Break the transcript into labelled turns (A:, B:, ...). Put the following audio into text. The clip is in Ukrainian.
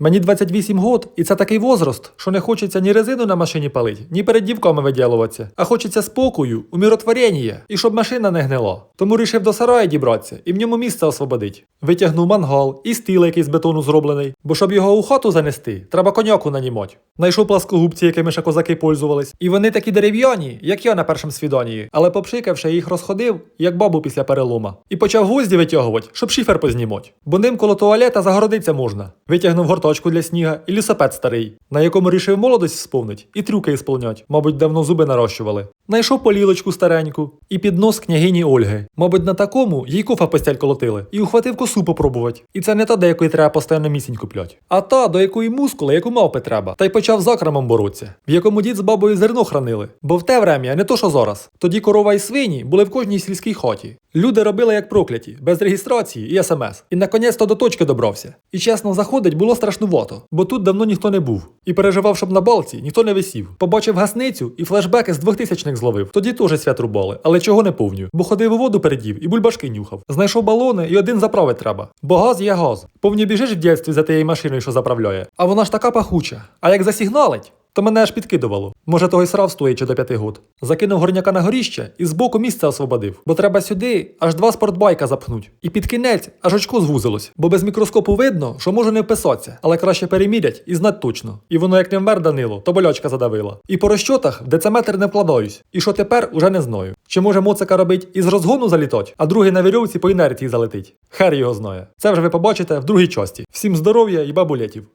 A: Мені 28 год, і це такий возраст, що не хочеться ні резину на машині палить, ні перед дівками виділуватися, а хочеться спокою, умиротворення, і щоб машина не гнила. Тому рішив до сарая дібратися і в ньому місце освободить. Витягнув мангал і стіл який з бетону зроблений, бо щоб його у хату занести, треба коняку нанімать. Найшов пласкогубці, якими ще козаки пользувались. І вони такі дерев'яні, як я на першому свіданні, але попшикавши їх розходив, як бабу після перелома. І почав гвозді витягувати, щоб шифер познімать. Бо ним коло туалета загородиться можна. Витягнув горточку для сніга і лісопед старий, на якому рішив молодость сповнить і трюки ісполнять. Мабуть, давно зуби нарощували. Найшов полілочку стареньку і піднос княгині Ольги. Мабуть, на такому їй кофа постель колотили, і ухватив косу попробувати. І це не та, до якої треба постійно місінь куплять, а та, до якої мускули, яку мавпи треба. Та й почав з акрамом боротися, в якому дід з бабою зерно хранили. Бо в те врем'я не то, що зараз. Тоді корова і свині були в кожній сільській хаті. Люди робили як прокляті, без реєстрації і смс. І наконець-то до точки добрався. І чесно, заходить було страшнувато, бо тут давно ніхто не був. І переживав, щоб на балці ніхто не висів. Побачив гасницю і флешбеки з 2000-х зловив. Тоді теж свят рубали, але чого не повню. Бо ходив у воду передів і бульбашки нюхав. Знайшов балони і один заправити треба. Бо газ є газ. Повні біжиш в дєтстві за тією машиною, що заправляє. А вона ж така пахуча. А як засігналить, то мене аж підкидувало. Може, того й срав стоячи до п'яти год. Закинув горняка на горіще і збоку місце освободив. Бо треба сюди аж два спортбайка запхнуть. І під кінець аж очко звузилось. Бо без мікроскопу видно, що можу не вписатися, але краще перемірять і знать точно. І воно як не вмер Данило, то болячка задавила. І по розчотах в дециметр не вкладаюсь. І що тепер уже не знаю. Чи може моцика робить із розгону залітать, а другий на вірьовці по інерції залетить. Хер його знає. Це вже ви побачите в другій часті. Всім здоров'я і бабулетів.